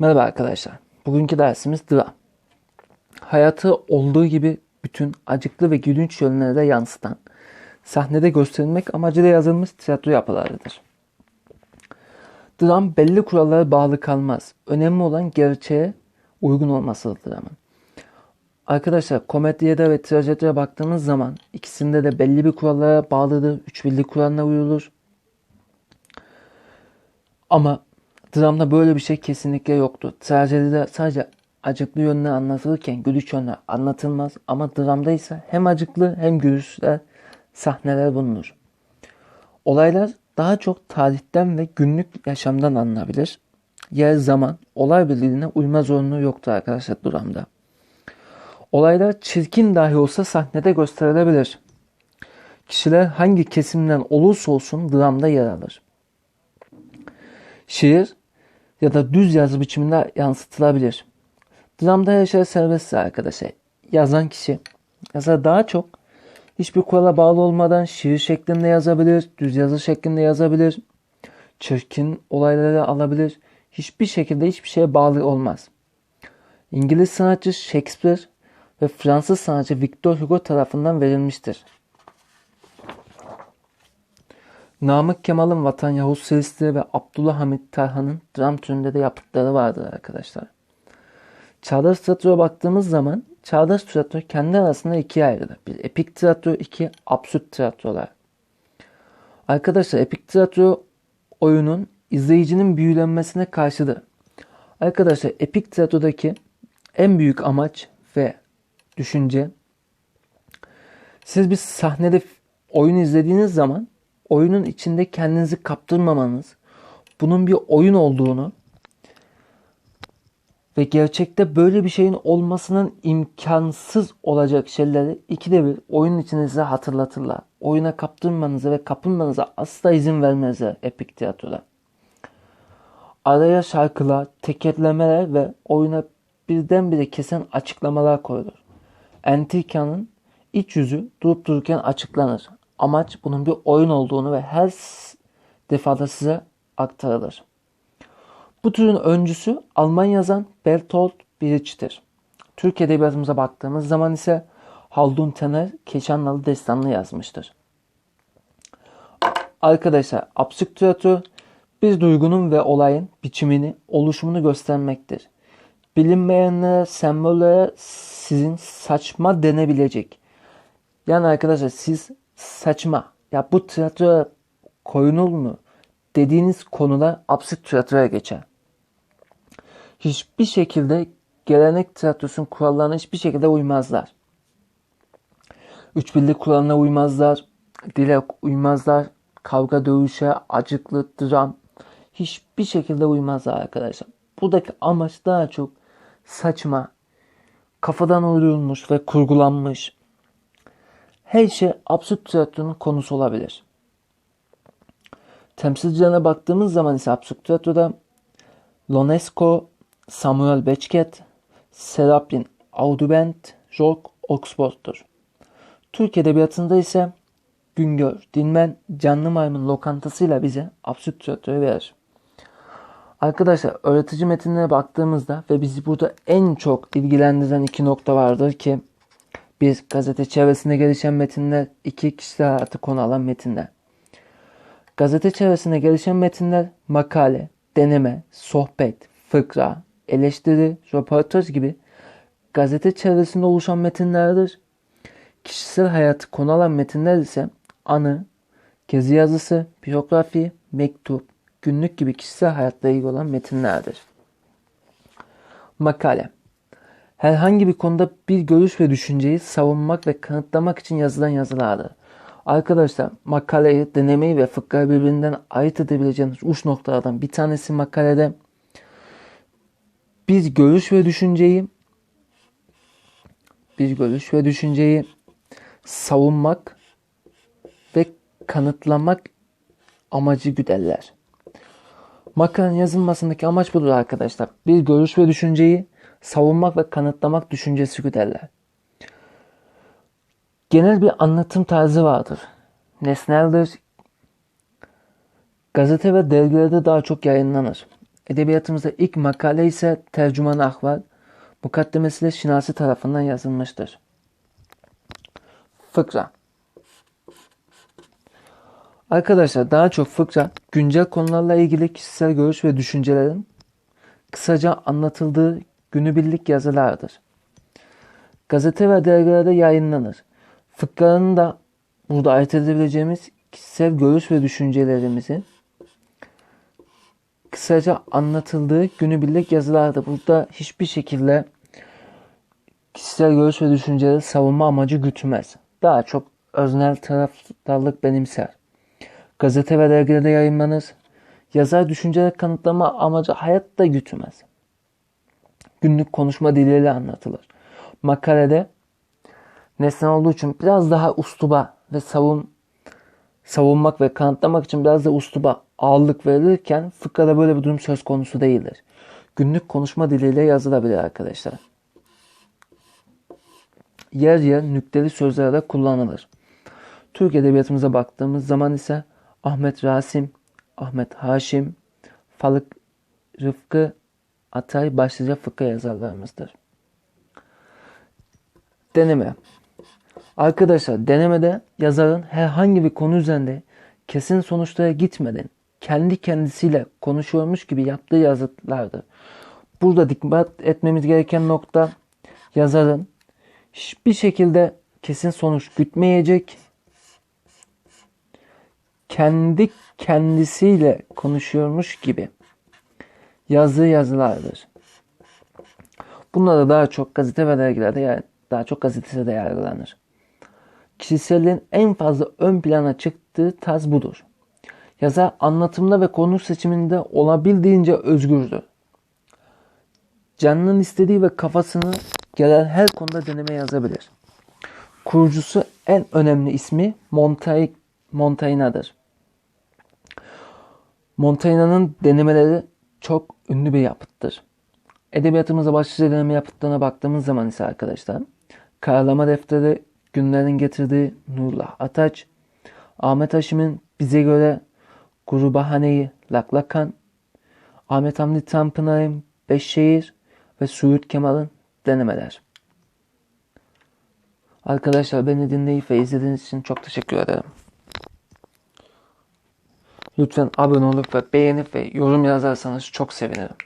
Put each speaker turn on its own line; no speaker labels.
Merhaba arkadaşlar. Bugünkü dersimiz dram. Hayatı olduğu gibi bütün acıklı ve gülünç yönleri de yansıtan, sahnede gösterilmek amacıyla yazılmış tiyatro yapılarıdır. Dram belli kurallara bağlı kalmaz. Önemli olan gerçeğe uygun olmasıdır dramın. Arkadaşlar komediye ve trajediye baktığımız zaman ikisinde de belli bir kurallara bağlıdır. Üç birlik kuralına uyulur. Ama dramda böyle bir şey kesinlikle yoktu. Trajedide sadece acıklı yönler anlatılırken gülüş yönler anlatılmaz. Ama dramda ise hem acıklı hem gülüşler sahneler bulunur. Olaylar daha çok tarihten ve günlük yaşamdan alınabilir. Yer, zaman, olay birliğine uyma zorunluluğu yoktur arkadaşlar dramda. Olaylar çirkin dahi olsa sahnede gösterilebilir. Kişiler hangi kesimden olursa olsun dramda yer alır. Şiir ya da düz yazı biçiminde yansıtılabilir. Dramda her şey serbesttir arkadaşlar. Yazan kişi yazar daha çok hiçbir kurala bağlı olmadan şiir şeklinde yazabilir, düz yazı şeklinde yazabilir, çirkin olayları alabilir. Hiçbir şekilde hiçbir şeye bağlı olmaz. İngiliz sanatçı Shakespeare ve Fransız sanatçı Victor Hugo tarafından verilmiştir. Namık Kemal'ın Vatan Yavuz serisi ve Abdullah Hamit Tarhan'ın dram türünde de yaptıkları vardır arkadaşlar. Çağdaş tiyatroya baktığımız zaman çağdaş tiyatro kendi arasında ikiye ayrılır. Bir epik tiyatro, iki absürt tiyatrolar. Arkadaşlar epik tiyatro oyunun izleyicinin büyülenmesine karşıdır. Arkadaşlar epik tiyatrodaki en büyük amaç ve düşünce siz bir sahnede oyun izlediğiniz zaman oyunun içinde kendinizi kaptırmamanız, bunun bir oyun olduğunu ve gerçekte böyle bir şeyin olmasının imkansız olacak şeyleri ikide bir oyun içinde size hatırlatırlar. Oyuna kaptırmanıza ve kapılmanıza asla izin vermezler epik tiyatroda. Araya şarkılar, tekerlemeler ve oyuna birdenbire kesen açıklamalar koyulur. Entrika'nın iç yüzü durup dururken açıklanır. Amaç bunun bir oyun olduğunu ve her defada size aktarılır. Bu türün öncüsü Alman yazan Bertolt Brecht'tir. Türk edebiyatımıza baktığımız zaman ise Haldun Taner Keşanlılı Destanlı yazmıştır. Arkadaşlar absürt tiyatro bir duygunun ve olayın biçimini, oluşumunu göstermektir. Bilinmeyenlere, sembollere sizin saçma denebilecek. Yani arkadaşlar siz saçma ya bu tiyatro koyunul mu dediğiniz konular absürt tiyatroya geçer. Hiçbir şekilde gelenek tiyatrosunun kurallarına hiçbir şekilde uymazlar. Üç birlik kuralına uymazlar, dile uymazlar, kavga dövüşe, acıklı, dram hiçbir şekilde uymazlar arkadaşlar. Buradaki amaç daha çok saçma, kafadan uydurulmuş ve kurgulanmış. Her şey absürt tiyatronun konusu olabilir. Temsilcilerine baktığımız zaman ise absürt tiyatroda Lonesco, Samuel Beckett, Serapin Audubent, Jorg Oxford'tur. Türk Edebiyatı'nda ise Güngör, Dinmen, Canlı Maymun lokantasıyla bize absürt tiyatroyu verir. Arkadaşlar öğretici metinlere baktığımızda ve bizi burada en çok ilgilendiren iki nokta vardır ki bir gazete çevresinde gelişen metinler, iki kişisel hayatı konu alan metinler. Gazete çevresinde gelişen metinler makale, deneme, sohbet, fıkra, eleştiri, röportaj gibi gazete çevresinde oluşan metinlerdir. Kişisel hayatı konu alan metinler ise anı, gezi yazısı, biyografi, mektup, günlük gibi kişisel hayatla ilgili olan metinlerdir. Makale Herhangi bir konuda bir görüş ve düşünceyi savunmak ve kanıtlamak için yazılan yazılardır. Arkadaşlar makaleyi, denemeyi ve fıkrayı birbirinden ayırt edebileceğiniz uç noktalardan bir tanesi makalede bir görüş ve düşünceyi bir görüş ve düşünceyi savunmak ve kanıtlamak amacı güderler. Makalenin yazılmasındaki amaç budur arkadaşlar. Bir görüş ve düşünceyi savunmak ve kanıtlamak düşüncesi güderler. Genel bir anlatım tarzı vardır. Nesneldir. Gazete ve dergilerde daha çok yayınlanır. Edebiyatımızda ilk makale ise Tercüman Ahval, mukaddemesiyle Şinasi tarafından yazılmıştır. Fıkra Arkadaşlar daha çok fıkra, güncel konularla ilgili kişisel görüş ve düşüncelerin kısaca anlatıldığı günübirlik yazılardır. Gazete ve dergilerde yayınlanır. Fıkranın da burada ayırt edebileceğimiz kişisel görüş ve düşüncelerimizi kısaca anlatıldığı günübirlik yazılardır. Burada hiçbir şekilde kişisel görüş ve düşünceleri savunma amacı gütmez. Daha çok öznel taraftarlık benimser. Gazete ve dergilerde yayınlanır. Yazar düşünceleri kanıtlama amacı hayatta gütmez. Günlük konuşma diliyle anlatılır. Makalede nesne olduğu için biraz daha ustuba ve savun savunmak ve kanıtlamak için biraz da ustuba ağırlık verilirken fıkrada böyle bir durum söz konusu değildir. Günlük konuşma diliyle yazılabilir arkadaşlar. Yer yer nükteli sözler de kullanılır. Türk edebiyatımıza baktığımız zaman ise Ahmet Rasim, Ahmet Haşim, Falık Rıfkı Atay başlıca fıkra yazarlarımızdır. Deneme Arkadaşlar denemede yazarın herhangi bir konu üzerinde kesin sonuçlara gitmeden kendi kendisiyle konuşuyormuş gibi yaptığı yazıtlardır. Burada dikkat etmemiz gereken nokta yazarın hiçbir şekilde kesin sonuç gütmeyecek kendi kendisiyle konuşuyormuş gibi yazdığı yazılardır. Bunlar da daha çok gazete ve dergilerde daha çok gazetede yargılanır. Kişiselliğin en fazla ön plana çıktığı tarz budur. Yazar anlatımda ve konu seçiminde olabildiğince özgürdür. Canının istediği ve kafasını gelen her konuda deneme yazabilir. Kurucusu en önemli ismi Montaigne, Montaigne'dır. Montaigne'ın denemeleri çok ünlü bir yapıttır. Edebiyatımıza başlıca deneme yapıtlarına baktığımız zaman ise arkadaşlar Karalama Defteri, Günlerin Getirdiği Nurullah Ataç, Ahmet Haşim'in bize göre Gurubahane'yi Laklakan, Ahmet Hamdi Tanpınar'ın Beşşehir ve Suud Kemal'ın Denemeler. Arkadaşlar beni dinleyip ve izlediğiniz için çok teşekkür ederim. Lütfen abone olup ve beğenip ve yorum yazarsanız çok sevinirim.